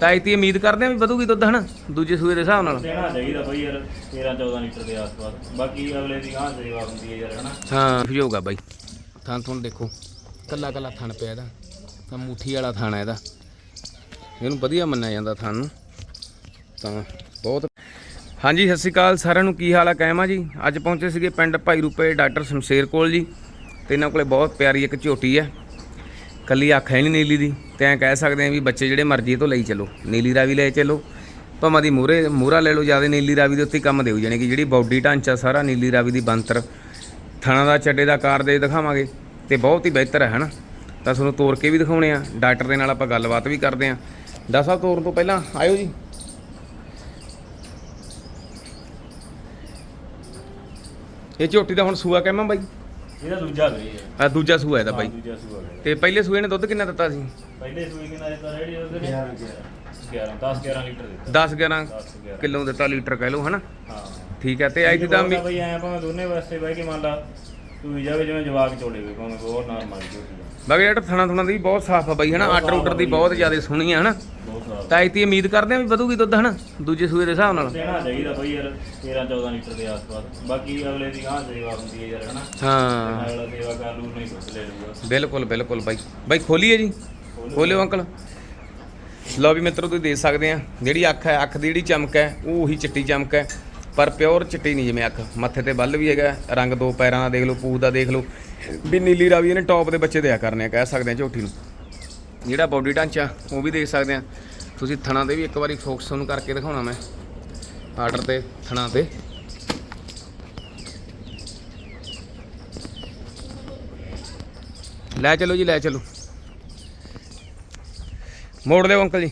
ਤਾਂ ਇਤੀ ਉਮੀਦ ਕਰਦੇ ਆ ਵੀ ਵਧੂਗੀ ਦੁੱਧ ਹਨਾ? ਦੂਜੇ ਸੂਏ ਦੇ ਹਿਸਾਬ ਨਾਲ। ਦੇਣਾ ਚਾਹੀਦਾ ਬਈ ਯਾਰ 13 14 ਲੀਟਰ ਦੇ ਆਸ-ਪਾਸ। ਬਾਕੀ ਅਗਲੇ ਦੀ ਗਾਂ ਸੇਵਾ ਹੁੰਦੀ ਹੈ ਯਾਰ ਹਨਾ? ਹਾਂ ਫਿਜੋਗਾ ਬਾਈ। ਥਾਂ ਤੁਹਾਨੂੰ ਦੇਖੋ ਕੱਲਾ ਕੱਲਾ ਥਣ ਪਿਆ ਇਹਦਾ। ਤਾਂ ਮੁੱਠੀ ਵਾਲਾ ਥਣ ਹੈ ਇਹਦਾ। ਇਹਨੂੰ ਵਧੀਆ ਮੰਨਿਆ ਜਾਂਦਾ ਥਣ ਨੂੰ। ਤਾਂ ਬਹੁਤ ਹਾਂਜੀ ਸਤਿ ਸ਼੍ਰੀ ਅਕਾਲ ਸਾਰਿਆਂ ਨੂੰ। ਕੀ ਹਾਲ ਆ? ਕਾਇਮਾ ਜੀ? ਅੱਜ ਪਹੁੰਚੇ ਸੀਗੇ ਪਿੰਡ ਭਾਈ ਰੂਪੇ ਡਾਕਟਰ ਸ਼ਮਸ਼ੇਰ ਕੋਲ ਜੀ। ਤੇ ਇਹਨਾਂ ਕੋਲੇ ਬਹੁਤ ਪਿਆਰੀ ਇੱਕ ਝੋਟੀ ਹੈ। ਕੱਲੀ ਅੱਖ ਹੈ ਨਹੀਂ ਨੀਲੀ ਦੀ, ਤੇ ਐਂ ਕਹਿ ਸਕਦੇ ਆ ਵੀ ਬੱਚੇ ਜਿਹੜੇ ਮਰਜ਼ੀ ਤੋਂ ਲਈ ਚੱਲੋ। ਨੀਲੀ ਰਾਵੀ ਲੈ ਚੱਲੋ। ਭਾਵੇਂ ਦੀ ਮੂਰੇ ਮੂਰਾ ਲੈ ਲਓ, ਜ਼ਿਆਦਾ ਨੀਲੀ ਰਾਵੀ ਦੇ ਉੱਤੇ ਕੰਮ ਦੇਊ, ਜਾਣੀ ਕਿ ਜਿਹੜੀ ਬਾਡੀ ਢਾਂਚਾ ਸਾਰਾ ਨੀਲੀ ਰਾਵੀ ਦੀ ਬੰਤਰ ਥਣਾ ਦਾ, ਚੱਡੇ ਦਾ, ਕਾਰ ਦੇ ਦਿਖਾਵਾਂਗੇ, ਤੇ ਬਹੁਤ ਹੀ ਬਿਹਤਰ ਹੈ, ਹਨਾ? ਤਾਂ ਤੁਹਾਨੂੰ ਤੋੜ ਕੇ ਵੀ ਦਿਖਾਉਣੇ ਆ, ਡਾਕਟਰ ਦੇ ਨਾਲ ਆਪਾਂ ਗੱਲਬਾਤ ਵੀ ਕਰਦੇ ਆ। ਦਸਾ ਸਾਹਿਬ ਤੋੜਨ ਤੋਂ ਪਹਿਲਾਂ, ਆਇਓ ਜੀ। ਇਹ ਝੋਟੀ ਦਾ ਹੁਣ ਸੂਆ ਕਹਿਮਾ ਬਾਈ? ਇਹਦਾ ਦੂਜਾ ਗਈ ਹੈ। ਆ ਦੂਜਾ ਸੂਆ ਇਹਦਾ ਬਾਈ। ਦੂਜਾ ਸੂਆ ਗਿਆ ਤੇ ਪਹਿਲੇ ਸੂਏ ਨੇ ਦੁੱਧ ਕਿੰਨਾ ਦਿੱਤਾ ਸੀ? ਪਹਿਲੇ ਸੂਈ ਕਿੰਨਾ ਦਿੱਤਾ ਰੈਡੀ ਉਹਦੇ? ਨੇ 11 11 10 11 ਲੀਟਰ ਦਿੱਤਾ। 10 11 10 11 ਕਿਲੋ ਦਿੱਤਾ ਲੀਟਰ ਕਹਿ ਲਓ ਹਨਾ? ਹਾਂ। ਠੀਕ ਹੈ ਤੇ ਅੱਜ ਦਾ ਤਾਂ ਬਈ ਐ ਭਾਵੇਂ ਦੋਨੇ ਵਾਸਤੇ ਬਈ ਕਿ ਮੰਨ ਲਾ ਤੂੰ ਵੀ ਜਾਵੇ ਜਿਵੇਂ ਜਵਾਕ ਚੋਲੇ ਵੇ ਭਾਵੇਂ ਬਹੁਤ ਨਾਰਮਲ ਝੋਟੀ ਆ। ਬਾਕੀ ਜਿਹੜਾ ਥਣਾ ਥੁਣਾ ਦੀ ਵੀ ਬਹੁਤ ਸਾਫ਼ ਆ ਬਾਈ ਹਨਾ? ਆਰਡਰ ਉਡਰ ਦੀ ਬਹੁਤ ਜ਼ਿਆਦਾ ਸੋਹਣੀ ਆ ਹਨਾ? ਤਾਂ ਇਤੀ ਉਮੀਦ ਕਰਦੇ ਆ ਵੀ ਵਧੂਗੀ ਦੁੱਧ ਹਨਾ? ਦੂਜੇ ਸੂਏ ਦੇ ਹਿਸਾਬ ਨਾਲ। ਦੇਣਾ ਚਾਹੀਦਾ ਬਈ ਯਾਰ 13 14 ਲੀਟਰ ਦੇ ਆਸ-ਪਾਸ। ਬਾਕੀ ਅਗਲੇ ਦੀ ਗਾਂ ਸੇਵਾ ਹੁੰਦੀ ਹੈ ਯਾਰ ਹਨਾ? ਹਾਂ। ਅਗਲਾ ਸੇਵਾ ਕਰ ਲੂ ਨਹੀਂ ਦੁੱਧ ਲੈ ਲੂਗਾ ਬਿਲਕੁਲ ਬਿਲਕੁਲ ਬਾਈ। ਬਾਈ ਖੋਲੀਏ ਜੀ? ਖੋਲਿਓ ਅੰਕਲ। ਲਓ ਵੀ ਮਿੱਤਰੋ ਤੁਸੀਂ ਦੇਖ ਸਕਦੇ ਆ ਜਿਹੜੀ ਅੱਖ ਹੈ ਅੱਖ ਦੀ ਜਿਹੜੀ ਚਮਕ ਹੈ ਉਹ ਉਹੀ ਚਿੱਟੀ ਚਮਕ ਹੈ। ਪਰ ਪਿਓਰ ਚਿੱਟੀ ਨਹੀਂ ਜਿਵੇਂ ਅੱਖ। ਮੱਥੇ ਤੇ ਬੱਲ ਵੀ ਹੈਗਾ ਰੰਗ ਦੋ ਪੈਰਾਂ ਦਾ ਦੇਖ ਲਓ ਪੂਛ ਦਾ ਦੇਖ ਲਓ। ਵੀ ਨੀਲੀ ਰਾਵੀ ਇਹਨੇ ਟੌਪ ਦੇ ਬੱਚੇ ਦਿਆ ਕਰਨੇ ਆ ਕਹਿ ਸਕਦੇ ਆ ਝੋਟੀ ਨੂੰ। ਜਿਹੜਾ ਬਾਡੀ ਢਾਂਚਾ ਉਹ ਵੀ ਦੇਖ ਸਕਦੇ ਆ ਤੁਸੀਂ ਥਣਾ ਤੇ ਵੀ ਇੱਕ ਵਾਰੀ ਫੋਕਸ ਤੁਹਾਨੂੰ ਕਰਕੇ ਦਿਖਾਉਣਾ ਮੈਂ ਆਰਡਰ ਤੇ, ਥਣਾ ਤੇ। ਲੈ ਚਲੋ ਜੀ, ਲੈ ਚਲੋ। ਮੋੜ ਦਿਓ ਅੰਕਲ ਜੀ।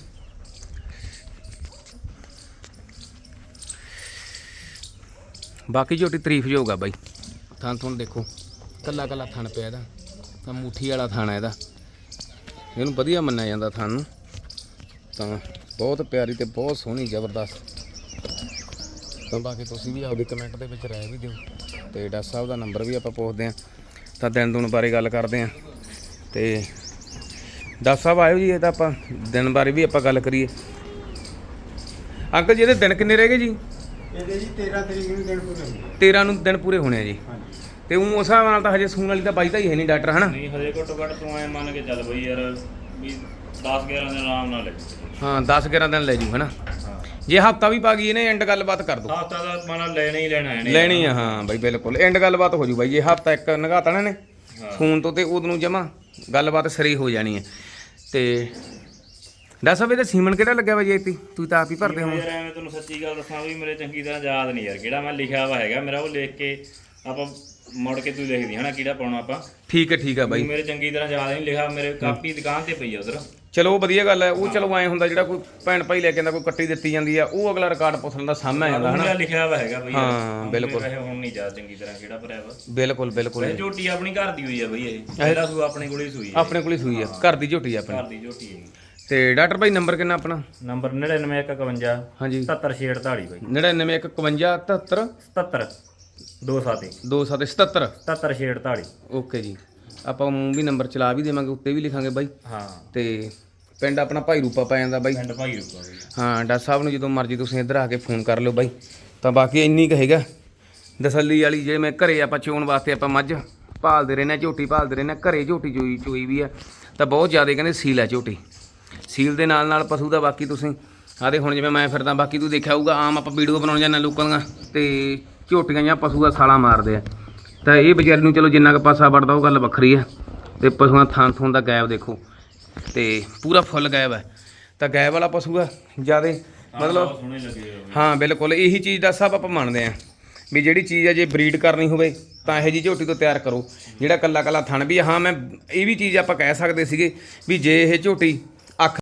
ਬਾਕੀ ਝੋਟੀ ਤਾਰੀਫ ਹੋਊਗਾ ਬਾਈ। ਥਣ ਤੁਹਾਨੂੰ ਦੇਖੋ, ਕੱਲਾ ਕੱਲਾ ਥਣ ਪਿਆ ਇਹਦਾ। ਤਾਂ ਮੂਠੀ ਵਾਲਾ ਥਾਣਾ ਇਹਦਾ। ਇਹਨੂੰ ਵਧੀਆ ਮੰਨਿਆ ਜਾਂਦਾ ਥਣ ਨੂੰ। ਤਾਂ ਬਹੁਤ ਪਿਆਰੀ ਤੇ ਬਹੁਤ ਸੋਹਣੀ ਜ਼ਬਰਦਸਤ। ਤਾਂ ਬਾਕੀ ਤੁਸੀਂ ਵੀ ਆਪਦੇ ਕਮੈਂਟ ਦੇ ਵਿੱਚ ਰਾਏ ਵੀ ਦਿਓ। ਤੇ ਡਾਕਟਰ ਸਾਹਿਬ ਦਾ ਨੰਬਰ ਵੀ ਆਪਾਂ ਪੁੱਛਦੇ ਆਂ ਤਾਂ ਦਿਨ ਦੁਨ ਬਾਰੇ ਗੱਲ ਕਰਦੇ ਆਂ ਤੇ ਡਾਕਟਰ ਸਾਹਿਬ ਆਇਓ ਜੀ ਇਹ ਤਾਂ ਆਪਾਂ ਦਿਨ ਬਾਰੇ ਵੀ ਆਪਾਂ ਗੱਲ ਕਰੀਏ। ਅੰਕਲ ਜੀ ਇਹਦੇ ਦਿਨ ਕਿੰਨੇ ਰਹਿ ਗਏ ਜੀ? ਇਹਦੇ ਜੀ 13 ਤਰੀਕ ਨੂੰ ਦਿਨ ਪੂਰੇ ਹੋਣਗੇ 13 ਨੂੰ ਦਿਨ ਪੂਰੇ ਹੋਣੇ ਆ ਜੀ। ਹਾਂਜੀ। ਤੇ ਉਹ ਉਸ ਹਿਸਾਬ ਨਾਲ ਤਾਂ ਹਜੇ ਸੂਣ ਵਾਲੀ ਤਾਂ ਬਾਈ ਤਾਂ ਹੀ ਹੈ ਨਹੀਂ ਡਾਕਟਰ ਹਨਾ? ਨਹੀਂ ਹਜੇ ਘੱਟੋ ਘੱਟ ਤੂੰ ਐ ਮੰਨ ਕੇ ਚੱਲ ਬਈ ਯਾਰ ਵੀ 10 11 ਦੇ ਆਰਾਮ ਨਾਲ ਲੈ ਹਾਂ 10 11 ਦਿਨ ਲੈ ਜੂ ਹਨਾ? ਜੇ ਹਫਤਾ ਵੀ ਪਾ ਗਈ ਇਹਨੇ ਐਂਡ ਗੱਲਬਾਤ ਕਰ ਦੋ। ਹਫਤਾ ਦਾ ਮੰਨ ਲੈਣਾ ਹੀ ਲੈਣਾ ਹੈ ਲੈਣੀ ਆ ਹਾਂ ਬਾਈ ਬਿਲਕੁਲ। ਐਂਡ ਗੱਲਬਾਤ ਹੋ ਜੂ ਬਾਈ ਜੇ ਹਫਤਾ ਇੱਕ ਨਗਾਤਾ ਨਾ। ਫੋਨ ਤੋਂ ਤੇ ਉਦੋਂ ਨੂੰ ਜਮਾ ਗੱਲਬਾਤ ਸਰੀ ਹੋ ਜਾਣੀ ਹੈ ਤੇ ਡਾਕਟਰ ਸਾਹਿਬ ਇਹਦਾ ਸੀਮਨ ਕਿਹੜਾ ਲੱਗਿਆ ਵਾ ਜੀ ਇੱਥੇ ਤੁਸੀਂ ਤਾਂ ਆਪ ਹੀ ਭਰਦੇ ਹੋ ਯਾਰ ਐਵੇਂ ਤੈਨੂੰ ਸੱਚੀ ਗੱਲ ਦੱਸਾਂ ਵੀ ਮੇਰੇ ਚੰਗੀ ਤਰ੍ਹਾਂ ਯਾਦ ਨਹੀਂ ਯਾਰ ਕਿਹੜਾ ਮੈਂ ਲਿਖਿਆ ਵਾ ਹੈਗਾ ਮੇਰਾ ਉਹ ਲਿਖ ਕੇ ਆਪਾਂ ਮੁੜ ਕੇ ਤੂੰ ਲਿਖਦੀ ਹਨਾ ਕਿਹੜਾ ਪਾਉਣਾ ਆਪਾਂ। ਠੀਕ ਹੈ ਠੀਕ ਹੈ ਬਾਈ। ਮੇਰੇ ਚੰਗੀ ਤਰ੍ਹਾਂ ਯਾਦ ਨਹੀਂ ਲਿਖਿਆ ਮੇਰੇ ਕਾਪੀ ਦੁਕਾਨ ਤੇ ਪਈ ਆ ਉਧਰ। ਚਲੋ ਉਹ ਵਧੀਆ ਗੱਲ ਹੈ ਉਹ ਚਲੋ ਐ ਹੁੰਦਾ ਜਿਹੜਾ ਕੋਈ ਭੈਣ ਭਾਈ ਲੈ ਕੇ ਆਂਦਾ ਕੋਈ ਕੱਟੀ ਦਿੱਤੀ ਜਾਂਦੀ ਆ ਉਹ ਅਗਲਾ ਰਿਕਾਰਡ ਪੁੱਛਣ ਦਾ ਸਾਹਮਣੇ ਆ ਜਾਂਦਾ ਹਨਾ? ਲਿਖਿਆ ਵਾ ਹੈਗਾ ਬਈ। ਹਾਂ, ਬਿਲਕੁਲ। ਵੈਸੇ ਹੁਣ ਨਹੀਂ ਯਾਦ ਚੰਗੀ ਤਰ੍ਹਾਂ ਕਿਹੜਾ ਭਰਿਆ ਵਾ। ਬਿਲਕੁਲ ਬਿਲਕੁਲ। ਇਹ ਝੋਟੀ ਆਪਣੀ ਘਰ ਦੀ ਹੋਈ ਆ ਬਈ ਇਹ। ਪਹਿਲਾ ਸੂ ਆਪਣੇ ਕੋਲੇ ਹੀ ਸੂਈ ਹੈ ਆਪਣੇ ਕੋਲ ਹੀ ਸੂਈ ਆ ਘਰ ਦੀ ਝੋਟੀ ਆ ਆਪਣੀ। ਘਰ ਦੀ ਝੋਟੀ ਹੈਗੀ ਤੇ ਡਾਕਟਰ ਭਾਈ ਨੰਬਰ ਕਿੰਨਾ ਆਪਣਾ? ਨੰਬਰ 9951 ਹਾਂਜੀ। 7748 ਬਾਈ। 9951 77 27 2777 7748 ਓਕੇ ਜੀ। ਆਪਾਂ ਮੂੰਹ ਵੀ ਨੰਬਰ ਚਲਾ ਵੀ ਦੇਵਾਂਗੇ ਉੱਤੇ ਵੀ ਲਿਖਾਂਗੇ ਬਾਈ। ਹਾਂ। ਤੇ ਪਿੰਡ ਆਪਣਾ ਭਾਈ ਰੂਪਾ ਪੈ ਜਾਂਦਾ ਬਾਈ। ਪਿੰਡ ਭਾਈ ਬਈ ਹਾਂ ਡਾਕਟਰ ਸਾਹਿਬ ਨੂੰ ਜਦੋਂ ਮਰਜ਼ੀ ਤੁਸੀਂ ਇੱਧਰ ਆ ਕੇ ਫੋਨ ਕਰ ਲਿਓ ਬਾਈ। ਤਾਂ ਬਾਕੀ ਇੰਨੀ ਕੁ ਹੈਗਾ। ਦਸੱਲੀ ਵਾਲੀ ਜੇ ਮੈਂ ਘਰੇ ਆਪਾਂ ਚੋਣ ਵਾਸਤੇ ਆਪਾਂ ਮੱਝ ਭਾਲਦੇ ਰਹਿੰਦੇ ਹਾਂ, ਝੋਟੀ ਭਾਲਦੇ ਰਹਿੰਦੇ ਹਾਂ, ਘਰੇ ਝੋਟੀ ਚੋਈ ਚੋਈ ਵੀ ਆ। ਤਾਂ ਬਹੁਤ ਜ਼ਿਆਦਾ ਕਹਿੰਦੇ ਸੀਲ ਹੈ ਝੋਟੀ। ਸੀਲ ਦੇ ਨਾਲ ਨਾਲ ਪਸ਼ੂ ਦਾ ਬਾਕੀ ਤੁਸੀਂ ਆਦੇ ਹੁਣ ਜਿਵੇਂ ਮੈਂ ਫਿਰਦਾ ਬਾਕੀ ਤੂੰ ਦੇਖਿਆ ਹੋਊਗਾ ਆਮ ਆਪਾਂ ਵੀਡੀਓ ਬਣਾਉਣ ਜਾਂਦੇ ਲੋਕਾਂ ਦੀਆਂ। ਤੇ ਝੋਟੀਆਂ ਜਾਂ ਪਸ਼ੂ ਦਾ ਸਾਲਾ ਮਾਰਦੇ ਆ। ਤਾਂ ਇਹ ਵਿਚਾਰੀ ਨੂੰ ਚਲੋ ਜਿੰਨਾ ਕੁ ਪਾਸਾ ਵੜਦਾ ਉਹ ਗੱਲ ਵੱਖਰੀ ਆ। ਤੇ ਪਸ਼ੂਆਂ ਥਾਂ ਥੂੰ ਦਾ ਗਾਇਬ ਦੇਖੋ। ਤੇ ਪੂਰਾ ਫੁੱਲ ਗਾਇਬ ਹੈ ਤਾਂ ਗਾਇਬ ਵਾਲਾ ਪਸ਼ੂ ਆ ਜਿਆਦੇ ਮਤਲਬ। ਹਾਂ ਬਿਲਕੁਲ ਇਹੀ ਚੀਜ਼ ਦਾ ਸਭ ਆਪਾਂ ਮੰਨਦੇ ਆ। ਵੀ ਜਿਹੜੀ ਚੀਜ਼ ਆ ਜੇ ਬਰੀਡ ਕਰਨੀ ਹੋਵੇ ਤਾਂ ਇਹੋ ਜੀ ਝੋਟੀ ਤੋਂ ਤਿਆਰ ਕਰੋ। ਜਿਹੜਾ ਕੱਲਾ ਕੱਲਾ ਥਣ ਵੀ। ਹਾਂ ਮੈਂ ਇਹ ਵੀ ਚੀਜ਼ ਆਪਾਂ ਕਹਿ ਸਕਦੇ ਸੀਗੇ ਵੀ ਜੇ ਇਹ ਝੋਟੀ ਅੱਖ